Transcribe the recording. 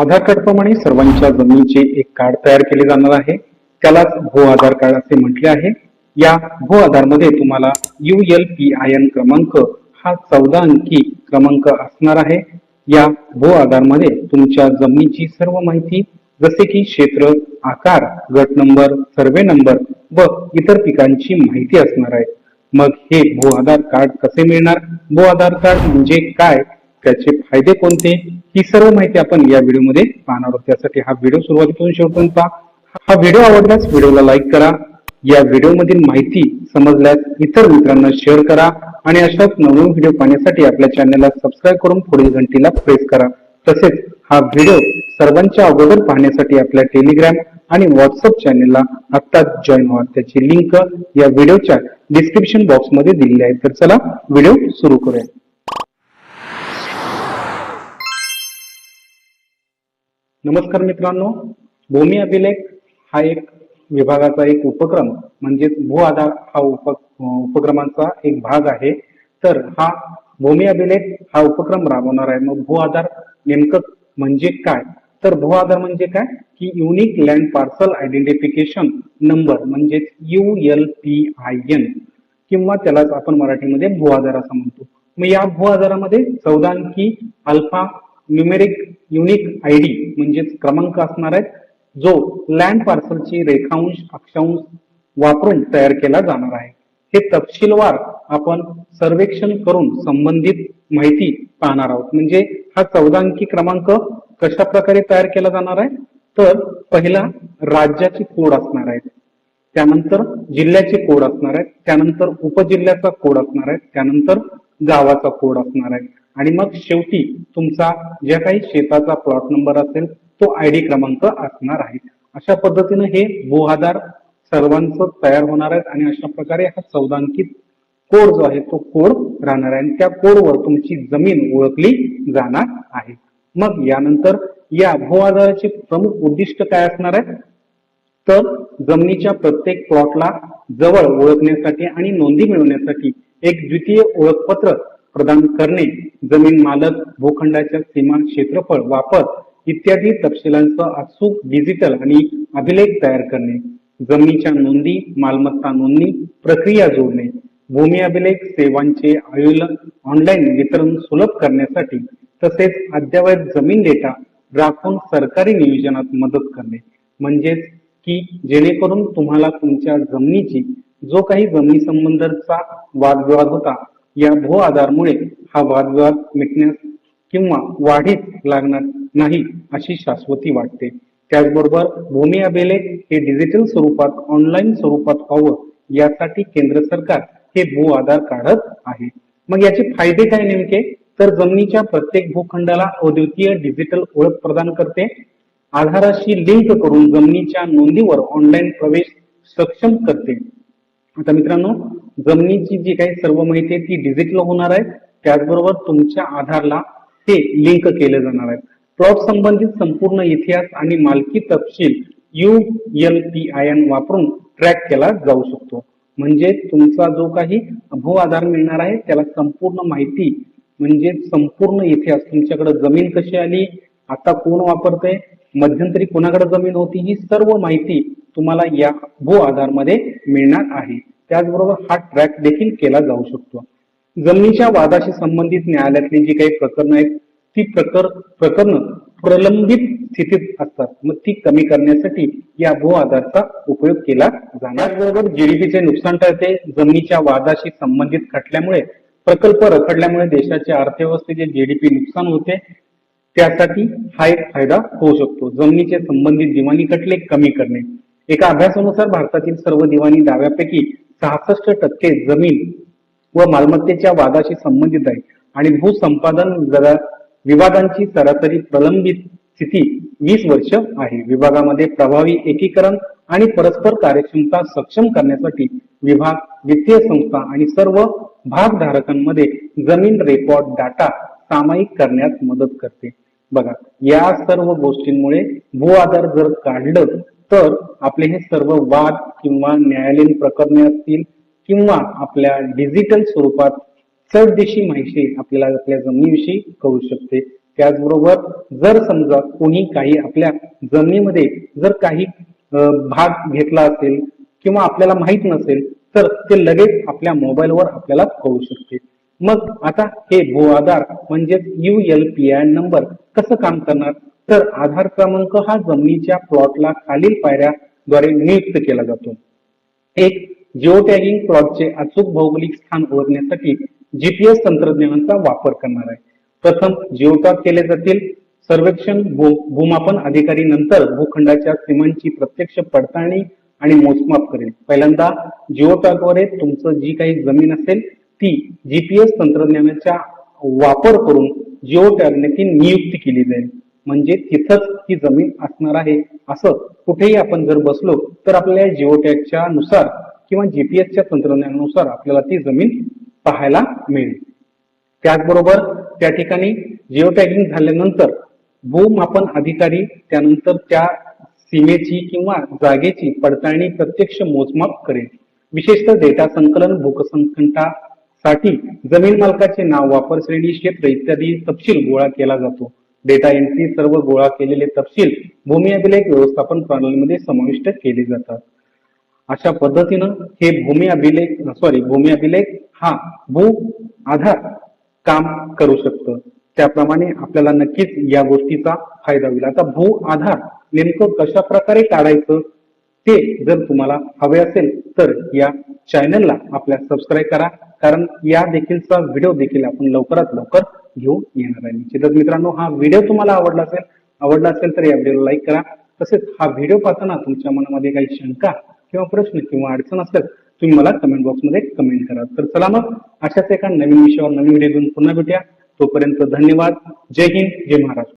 आधार card प्रमाणे सर्वांच्या जमिनीचे एक कार्ड तयार केले जाणार आहे. त्यालाच भू आधार कार्ड असे म्हटले आहे. या भू आधारमध्ये तुम्हाला U L P I N क्रमांक हा चौदा अंकी क्रमांक असणार आहे. या भू आधारमध्ये तुमच्या जमिनीची सर्व माहिती जसे की क्षेत्र आकार गट नंबर सर्वे नंबर व इतर पिकांची माहिती असणार आहे. मग हे भू आधार कार्ड कसे मिळणार? भू आधार कार्ड म्हणजे काय? त्याचे फायदे कोणते ही सर्व माहिती आपण या व्हिडिओमध्ये पाहणार आहोत. त्यासाठी हा व्हिडिओ सुरुवातीपासून शेवटपर्यंत पहा. हा व्हिडिओ आवडल्यास व्हिडिओला लाईक करा. या व्हिडिओमधील माहिती समजल्यास इतर मित्रांना शेअर करा आणि अशाच नवनवीन व्हिडिओ पाहण्यासाठी आपल्या चॅनलला सबस्क्राईब करून पुढील घंटीला प्रेस करा. तसेच हा व्हिडिओ सर्वांच्या अगोदर पाहण्यासाठी आपल्या टेलिग्राम आणि व्हॉट्सअप चॅनलला आत्ताच जॉईन व्हा. त्याची लिंक या व्हिडिओच्या डिस्क्रिप्शन बॉक्समध्ये दिलेली आहे. तर चला व्हिडिओ सुरू करूया. नमस्कार मित्रांनो भूमी अभिलेख हा एक विभागाचा एक उपक्रम म्हणजेच भू आधार हा उप उपक्रमांचा एक भाग आहे. तर हा भूमी अभिलेख हा उपक्रम राबवणार आहे. मग भू आधार नेमकं म्हणजे काय? तर भू आधार म्हणजे काय? की unique land parcel identification number म्हणजेच U L P I N किंवा त्यालाच आपण मराठीमध्ये भू आधार असं म्हणतो. मग या भू आधारामध्ये चौदा अंकी alpha numeric unique I D म्हणजेच क्रमांक असणार आहे जो लँड पार्सलची रेखांश अक्षांश वापरून तयार केला जाणार आहे. हे तपशीलवार आपण सर्वेक्षण करून संबंधित माहिती पाहणार आहोत. म्हणजे हा चौदा अंकी क्रमांक कशा प्रकारे तयार केला जाणार आहे? तर पहिला राज्याची कोड असणार आहेत त्यानंतर जिल्ह्याचे कोड असणार आहेत त्यानंतर उपजिल्ह्याचा कोड असणार आहे त्यानंतर गावाचा कोड असणार आहे. आणि मग शेवटी तुमचा ज्या काही शेताचा प्लॉट नंबर असेल तो आय डी क्रमांक असणार आहे. अशा पद्धतीनं हे भू आधार सर्वांचं तयार होणार आहेत आणि अशा प्रकारे हा चौदांकित कोड जो आहे तो कोड राहणार आहे. आणि त्या कोडवर तुमची जमीन ओळखली जाणार आहे. मग यानंतर या भू आधाराचे प्रमुख उद्दिष्ट काय असणार आहे? तर जमिनीच्या प्रत्येक प्लॉटला जवळ ओळखण्यासाठी आणि नोंदी मिळवण्यासाठी एक द्वितीय ओळखपत्र प्रदान करणे जमीन मालक भूखंडाच्या सीमा क्षेत्रफळ वापर इत्यादी तपशिलांचं अचूक डिजिटल आणि अभिलेख तयार करणे जमिनीच्या नोंदी मालमत्ता नोंदणी प्रक्रिया जोडणे भूमी अभिलेख सेवांचे आयोजन ऑनलाईन वितरण सुलभ करण्यासाठी तसेच अद्ययावत जमीन डेटा राखून सरकारी नियोजनात मदत करणे. म्हणजेच की जेणेकरून तुम्हाला तुमच्या जमिनीची जो काही जमिनी संबंधाचा वादविवाद होता या भू आधारमुळे हा वादविवाद मिटण्यास किंवा वाढीस लागणार नाही अशी शाश्वती वाटते. त्याचबरोबर भूमी अभिलेख हे डिजिटल स्वरूपात ऑनलाईन स्वरूपात व्हावं यासाठी केंद्र सरकार हे भू आधार काढत आहे. मग याचे फायदे काय नेमके? तर जमिनीच्या प्रत्येक भूखंडाला अद्वितीय डिजिटल ओळख प्रदान करते. आधाराशी लिंक करून जमिनीच्या नोंदीवर ऑनलाईन प्रवेश सक्षम करते. आता मित्रांनो जमिनीची जी काही सर्व माहिती आहे ती डिजिटल होणार आहे. त्याचबरोबर तुमच्या आधारला ते लिंक केले जाणार आहे प्लॉट संबंधित संपूर्ण इतिहास आणि मालकी तपशील U L P I N वापरून ट्रॅक केला जाऊ शकतो. म्हणजे तुमचा जो काही भू आधार मिळणार आहे त्याला संपूर्ण माहिती म्हणजे संपूर्ण इतिहास. तुमच्याकडे जमीन कशी आली आता कोण वापरते मध्यंतरी कोणाकडे जमीन होती ही सर्व माहिती तुम्हाला या भू आधारमध्ये मिळणार आहे. त्याचबरोबर हा ट्रॅक देखील केला जाऊ शकतो. जमिनीच्या वादाशी संबंधित न्यायालयातली जी काही प्रकरणं आहेत ती प्रकर प्रकरण प्रलंबित स्थितीत असतात. मग ती कमी करण्यासाठी या भू आधारचा उपयोग केला जाणार. बरोबर जीडीपीचे नुकसान टळते. जमिनीच्या वादाशी संबंधित खटल्यामुळे प्रकल्प रखडल्यामुळे देशाच्या अर्थव्यवस्थेचे जीडीपी नुकसान होते त्यासाठी हा एक फायदा होऊ शकतो. जमिनीचे संबंधित दिवाणी खटले कमी करणे. एका अभ्यासानुसार भारतातील सर्व दिवाणी दाव्यापैकी सहासष्ट टक्के जमीन व मालमत्तेच्या वादाशी संबंधित आहे. आणि भूसंपादन जरा- विवादांची सरासरी प्रलंबित स्थिती वीस वर्ष आहे. विभागामध्ये प्रभावी एकीकरण आणि परस्पर कार्यक्षमता सक्षम करण्यासाठी विभाग वित्तीय संस्था आणि सर्व भागधारकांमध्ये जमीन रेकॉर्ड डाटा सामायिक करण्यास मदत करते. बघा या सर्व गोष्टींमुळे भू आधार जर काढलं तर आपले हे सर्व वाद किंवा न्यायालयीन प्रकरणे असतील किंवा आपल्या डिजिटल स्वरूपात चढदिशी माहिती आपल्याला आपल्या जमिनीविषयी कळू शकते. त्याचबरोबर जर समजा कोणी काही आपल्या जमिनीमध्ये जर काही भाग घेतला असेल किंवा आपल्याला माहीत नसेल तर ते लगेच आपल्या मोबाईलवर आपल्याला कळू शकते. मग आता हे भू आधार म्हणजेच U L P I number कसं काम करणार? तर आधार क्रमांक हा जमिनीच्या प्लॉटला खालील पायऱ्याद्वारे नियुक्त केला जातो. एक जिओ टॅगिंग प्लॉटचे अचूक भौगोलिक स्थान ओळखण्यासाठी जीपीएस तंत्रज्ञानाचा वापर करणार आहे. प्रथम जिओ टॅग केले जातील. सर्वेक्षण भू- भूमापन अधिकारी नंतर भूखंडाच्या सीमांची प्रत्यक्ष पडताळणी आणि मोजमाप करेल. पहिल्यांदा जिओ टॅगद्वारे तुमचं जी काही जमीन असेल ती जीपीएस तंत्रज्ञानाचा वापर करून जिओ टॅगने ती नियुक्ती केली जाईल. म्हणजे तिथंच ही जमीन असणार आहे. असं कुठेही आपण जर बसलो तर आपल्या जिओ टॅगच्या नुसार किंवा जीपीएसच्या तंत्रज्ञानानुसार आपल्याला ती जमीन पाहायला मिळेल. त्याचबरोबर त्या ठिकाणी जिओ टॅगिंग झाल्यानंतर भूमापन अधिकारी त्यानंतर त्या सीमेची किंवा जागेची पडताळणी प्रत्यक्ष मोजमाप करेल. विशेषतः डेटा संकलन साठी जमीन मालकाचे नाव वापर श्रेणी क्षेत्र इत्यादी तपशील गोळा केला जातो. डेटा एंट्री सर्व गोळा केलेले तपशील भूमी अभिलेख व्यवस्थापन प्रणालीमध्ये समाविष्ट केले जातात. अशा पद्धतीनं हे भूमी अभिलेख सॉरी भूमी अभिलेख हा भू आधार काम करू शकतं. त्याप्रमाणे आपल्याला नक्कीच या गोष्टीचा फायदा होईल. आता भू आधार नेमकं कशा प्रकारे काढायचं ते जर तुम्हाला हवे असेल तर या चॅनलला आपल्या सबस्क्राईब करा. कारण या देखीलचा व्हिडिओ देखील आपण लवकरात लवकर घेऊन येणार आहे. निश्चितच मित्रांनो हा व्हिडिओ तुम्हाला आवडला असेल आवडला असेल तर या व्हिडिओला लाईक करा. तसेच हा व्हिडिओ पाहताना तुमच्या मनामध्ये काही शंका किंवा प्रश्न किंवा अडचण असेल तुम्ही मला कमेंट बॉक्समध्ये कमेंट करा. तर चला मग अशाच एका नवीन विषयावर नवीन व्हिडिओ घेऊन पुन्हा भेटूया. तोपर्यंत धन्यवाद. जय हिंद जय महाराष्ट्र.